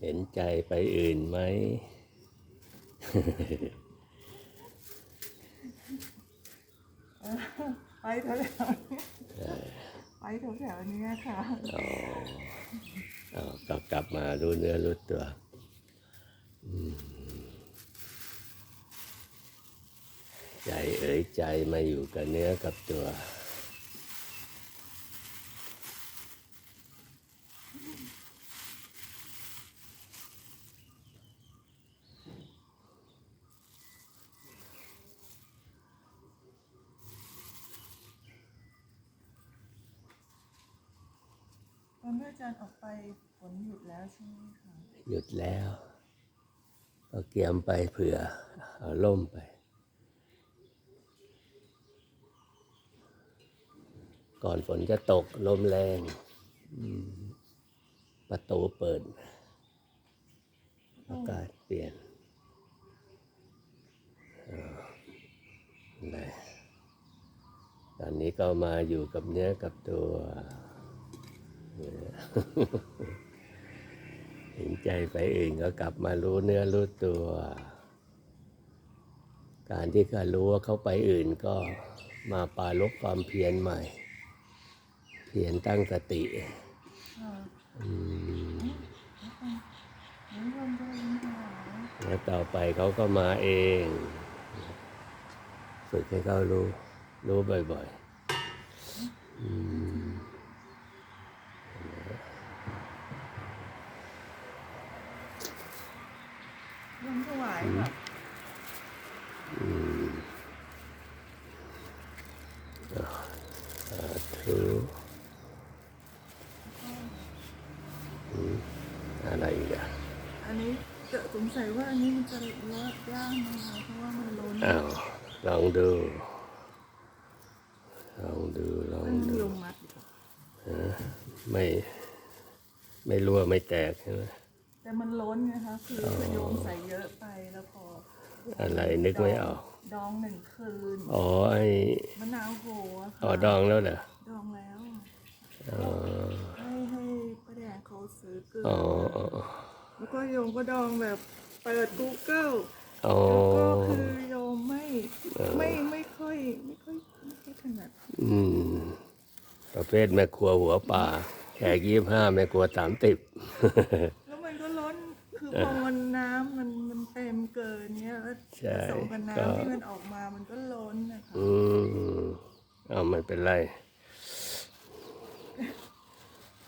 เห็นใจไปอื่นไหม ไปแถวๆไปแถวๆนี้ค่ะอ๋อเอาก็กลับมารู้เนื้อรู้ตัวใจเอ๋ยใจมาอยู่กับเนื้อกับตัว อาจารย์ออกไปฝนหยุดแล้วใช่ไหมคะหยุดแล้ว ก็เกียมไปเผื่อเอาล่มไปก่อนฝนจะตกลมแรง ประตูเปิด อากาศเปลี่ยนอ่าได้ตอนนี้ก็มาอยู่กับเนื้อกับตัว เห็นใจไปเองก็กลับมารู้เนื้อรู้ตัว การที่เขารู้ว่าเขาไปอื่นก็มาปาลบความเพียรใหม่ เพียรตั้งสติแล้วต่อไปเขาก็มาเองฝึกให้เขารู้ รู้บ่อยๆอืม ลมถวายค่ะ อืมอ่าสาธุอืมอะไรอีกอะ อันนี้ จะสงสัยว่าอันนี้มันจะเลอะย่างนะคะเพราะว่ามันล้นอ้าวลองดูลองดูลองมันดูลงมัดอยู่ค่ะฮะไม่ไม่รั่วไม่แตกใช่ไหมแต่มันล้นไงคะคือคือโยมใส่เยอะไปแล้วพออะไรนึกไม่ออกดองหนึ่งคืน อ๋อไอ้มะนาวโหอะค่ะอ๋อดองแล้วเหรอดองแล้วอ๋อให้ให้ป้าแดงเขาซื้อเกลืออ๋ออแล้วก็โยมก็ดองแบบ เปิด Google อ๋อแล้วก็คือโยมไม่ไม่ไม่ค่อยไม่ค่อยไม่ค่อยถนัดอืม ประเภทแม่ครัวหัวป่า แขกยี่ห้าแม่ครัวสามติบ แล้วมันก็ล้นคือพอมันน้ำมันมันเต็มเกินเนี้ยแล้วใช่ผสมกับก็ น้ำที่มันออกมามันก็ล้นนะคะอืมเอาไม่เป็นไร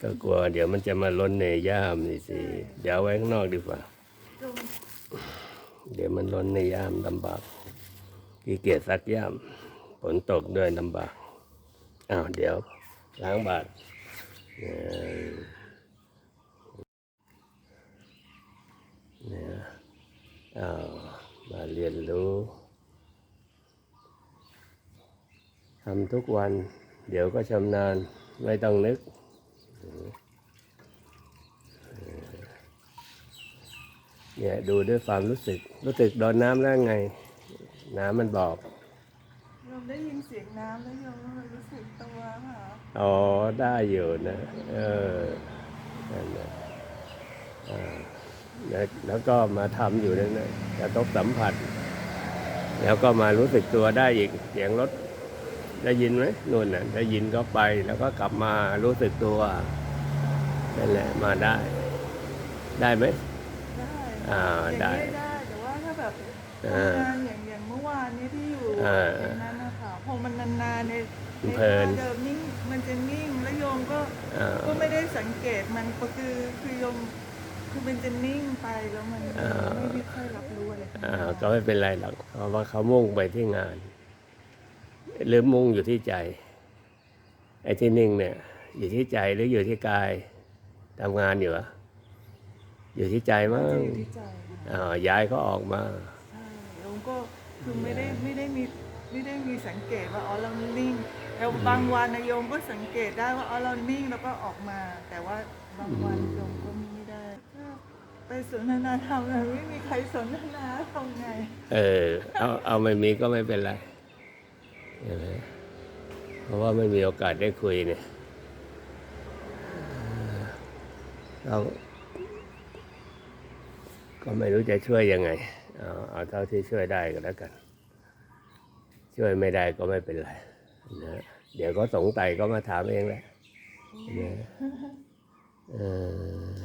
ก็กลัวเดี๋ยวมันจะมาล้นในย่ามนี่สิ เดี๋ยวเอาไว้ข้างนอกดีกว่า โยม เดี๋ยวมันล้นในย่ามลำบากขี้เกียจซักย่ามฝนตกด้วยลำบากอ้าวเดี๋ยวล้างบาทเนี่ยอ้าวมาเรียนรู้ทำทุกวัน เดี๋ยวก็ชำนาญไม่ต้องนึก เนี่ยดูด้วยความรู้สึก รู้สึกโดนน้ำแล้วไง น้ำมันบอกโยมได้ยินเสียงน้ำแล้วโยมก็เลยรู้สึกตัวค่ะอ๋อได้อยู่นะ เออนั่นนะอ่าแล้วแล้วก็มาทำอยู่นั่นนะกระทบสัมผัส แล้วก็มารู้สึกตัวได้อีกเสียงรถได้ยินไหมนู่นน่ะได้ยินก็ไปแล้วก็กลับมารู้สึกตัวนั่นแหละมาได้ ได้ไหมได้ อ่าอย่างได้ นี้ได้แต่ว่าถ้าแบบอ่าทำงานอย่างอย่างเมื่อวานนี้ที่อยู่อ่าอย่างนั้นนะคะพอมันนานๆในในเพลิน ท่าเดิมนิ่งมันจะนิ่งแล้วโยมก็อ่าก็ไม่ได้สังเกตมันก็คือคือโยมคือมันจะนิ่งไปแล้วมันอ่าไม่ได้ค่อยรับรู้อะไรข้างอ่าในก็ไม่เป็นไรหรอกเพราะว่าเขามุ่งไปที่งาน หรือมุ่งอยู่ที่ใจไอ้ที่นิ่งเนี่ย อยู่ที่ใจหรืออยู่ที่กายทำงานอยู่เหรอ อยู่ที่ใจมั้จะงอยู่ที่ใจค่ะอ่าย้ายเขาออกมาใช่โยมก็คือไม่ได้ไม่ได้มีไม่ได้มีสังเกตว่าอ๋อเรานิ่งแต่บางวันนะโยมก็สังเกตได้ว่าอ๋อเรานิ่งแล้วก็ออกมา แต่ว่าบางวันโยมก็ไม่ได้ถ้าไปสนทนาธรรมน่ะไม่มีใครสนทนาทำไงเออเอาเอาไม่มีก็ไม่เป็นไรใช่ไหมเพราะว่าไม่มีโอกาสได้คุยเนี่ยเรา ก็ไม่รู้จะช่วยยังไง เอาเอาเท่าที่ช่วยได้ก็แล้วกัน ช่วยไม่ได้ก็ไม่เป็นไรนะเดี๋ยวก็สงสัยก็มาถามเองแหละนะเออ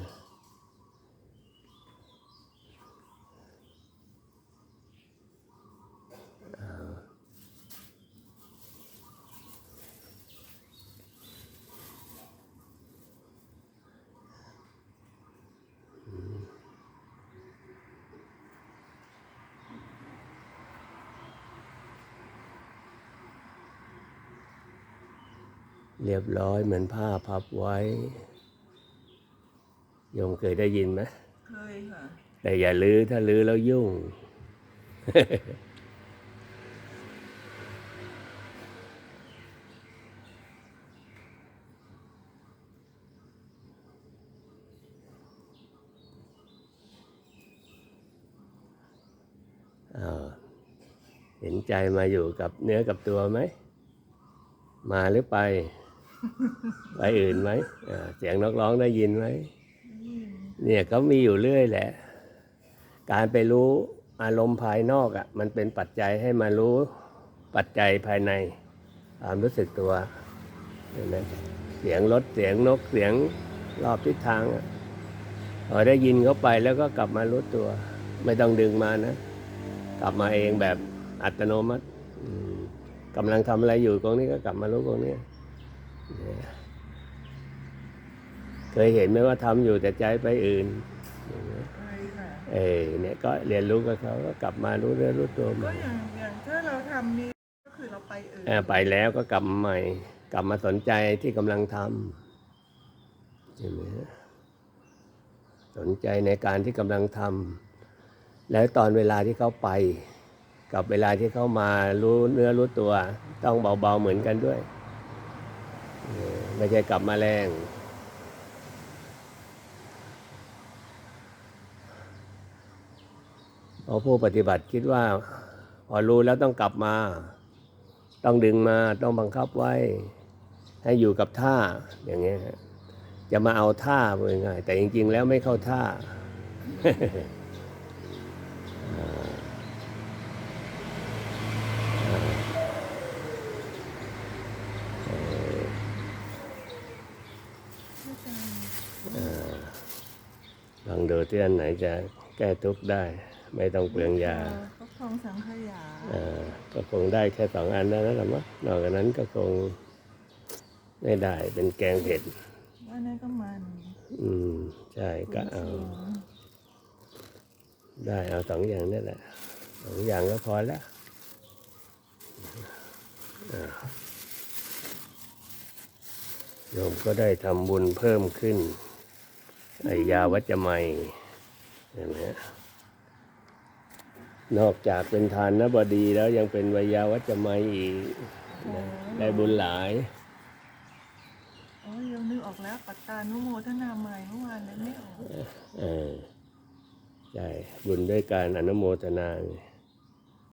เรียบร้อยเหมือนผ้าพับไว้โยมเคยได้ยินไหมเคยค่ะ แต่อย่าลื้อถ้าลื้อแล้วยุ่งอ้าวเห็นใจมาอยู่กับเนื้อกับตัวไหม มาหรือไป ไปอื่นไหมอ่าเสียงนกร้องได้ยินไหมเนี่ยเขามีอยู่เรื่อยแหละ การไปรู้อารมณ์ภายนอกอะ่ะ มันเป็นปัจจัยให้มารู้ปัจจัยภายในความรู้สึกตัวเห็นไหมเสียงรถเสียงนกเสียงรอบทิศทางอะพอได้ยินเขาไปแล้วก็กลับมารู้ตัว ไม่ต้องดึงมานะ กลับมาเองแบบอัตโนมัติอืมกำลังทำอะไรอยู่ตรงนี้ก็กลับมารู้ตรงนี้ เนี่ยเคยเห็นไหมว่าทำอยู่แต่ใจไปอื่นอย่างเงี้ยเคยค่ะเออเนี่ยก็เรียนรู้กับเขาก็กลับมารู้เรื่องรู้ตัวใหก็ม่อย่างอย่างถ้าเราทำนี้ก็คือเราไปเอ่ยเออไปแล้วก็กลับมาใหม่ กลับมาสนใจที่กำลังทำใช่ไหมฮะสนใจในการที่กำลังทำแล้วตอนเวลาที่เขาไป กับเวลาที่เขามารู้เนื้อรู้ตัว ต้องเบาๆเหมือนกันด้วยเออ ไม่ใช่กลับมาแรงพราะผู้ปฏิบัติคิดว่า พอรู้แล้วต้องกลับมา ต้องดึงมาต้องบังคับไว้ ให้อยู่กับท่าอย่างเงี้ยจะมาเอาท่าเป็นไงแต่จริงๆแล้วไม่เข้าท่า ลอง ดูที่อันไหนจะแก้ทุกข์ได้ ไม่ต้องเปลืองยาก็คลองสังขยาเอ่อก็คงได้แค่สองอันนั้นแล้วล่ะมั้งนอกจากนั้นก็คงไม่ได้เป็นแกงเผ็ดว่านั่นก็มัน อืมใช่ก็เอา ได้เอาสองอย่างนี่แหละสองอย่างก็พอแล้วอ่าโยมก็ได้ทำบุญเพิ่มขึ้น ไอยาวัจจะไมยเห็นไหมฮะนอกจากเป็นทานนบดีแล้วยังเป็นวิยาวัจจะไมยอีกนะได้บุญหลายโอ้ยยังนึกออกแล้วปัตตานุโมทนาใหม่เมื่อวานนึกไม่ออกเออใช่บุญด้วยการอนุโมทนาไง